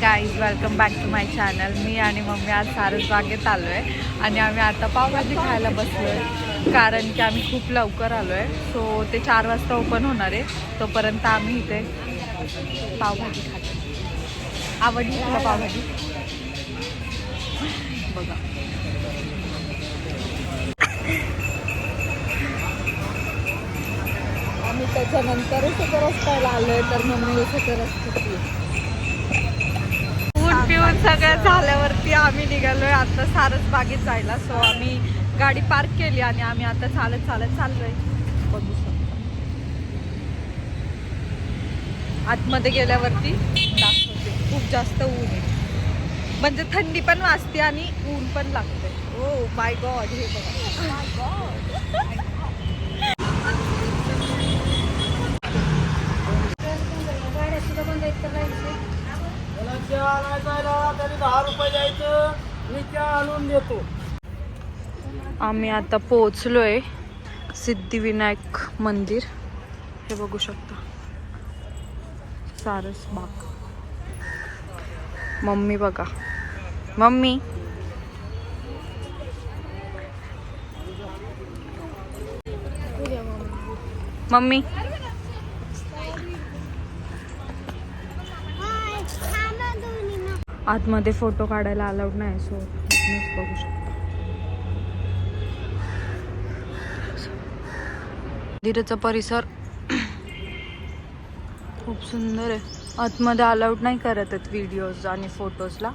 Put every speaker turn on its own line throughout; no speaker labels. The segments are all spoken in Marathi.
Guys welcome back to my channel मी आणि मम्मी आज सारस बागेत आलो आहे आणि आम्ही आता पावभाजी खायला बसलो आहे कारण की आम्ही खूप लवकर आलो आहे सो ते चार वाजता ओपन होणार आहे. तोपर्यंत आम्ही इथे पावभाजी खातो आवडली तुला पावभाजी? बघा. आम्ही त्याच्यानंतरच रस्त्याला आलो आहे तर मम्मी इथे रस्ते ऊन पिऊन सगळं झाल्यावरती आम्ही निघालोय. आता सारस बागेत जायला. सो आम्ही गाडी पार्क केली आणि आम्ही आता चालत चालत चाललोय. बघू आतमध्ये गेल्यावरती दाखवते. खूप जास्त ऊन आहे. म्हणजे थंडी पण वाजते आणि ऊन पण लागते ओ माय गॉड हे बघा.
Oh चहा आणायचा तरी दहा रुपये द्यायचं मी चहा आणून देतो
आम्ही आता पोहोचलोय सिद्धिविनायक मंदिर. हे बघू शकता. सारस बाग. मम्मी बघा. मम्मी. मम्मी. आतमध्ये फोटो काढायला अलाउड नाही सो बघू शकतो. मंदिराचा परिसर खूप सुंदर आहे. आतमध्ये अलाउड नाही करत आहेत व्हिडिओज आणि फोटोजला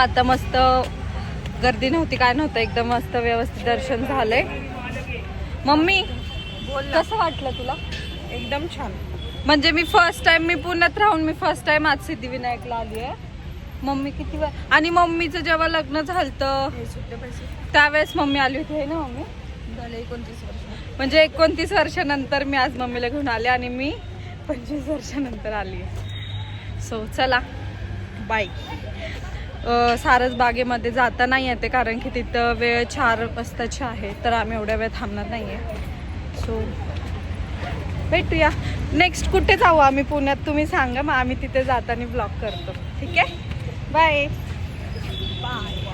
आता मस्त गर्दी नव्हती काय नव्हतं एकदम मस्त व्यवस्थित दर्शन झालंय. मम्मी कसं वाटलं तुला?
एकदम छान.
म्हणजे मी फर्स्ट टाइम मी पुण्यात राहून मी फर्स्ट टाइम आज सिद्धिविनायकला आली आहे. मम्मी किती वेळ आणि मम्मीचं जेव्हा लग्न झालं त्यावेळेस मम्मी आली होती ना मम्मी?
झाले एकोणतीस वर्ष.
म्हणजे एकोणतीस वर्षानंतर मी आज मम्मीला घेऊन आले आणि मी पंचवीस वर्षानंतर आली सो चला. बाय सारस बागेमध्ये जाता नाही येते कारण की तिथं वेळ चार वाजताची आहे तर आम्ही एवढ्या वेळ थांबणार नाही आहे सो भेटूया. नेक्स्ट कुठे जाऊ आम्ही पुण्यात? तुम्ही सांगा मग आम्ही तिथे जाताना ब्लॉग करतो. ठीक आहे? Bye bye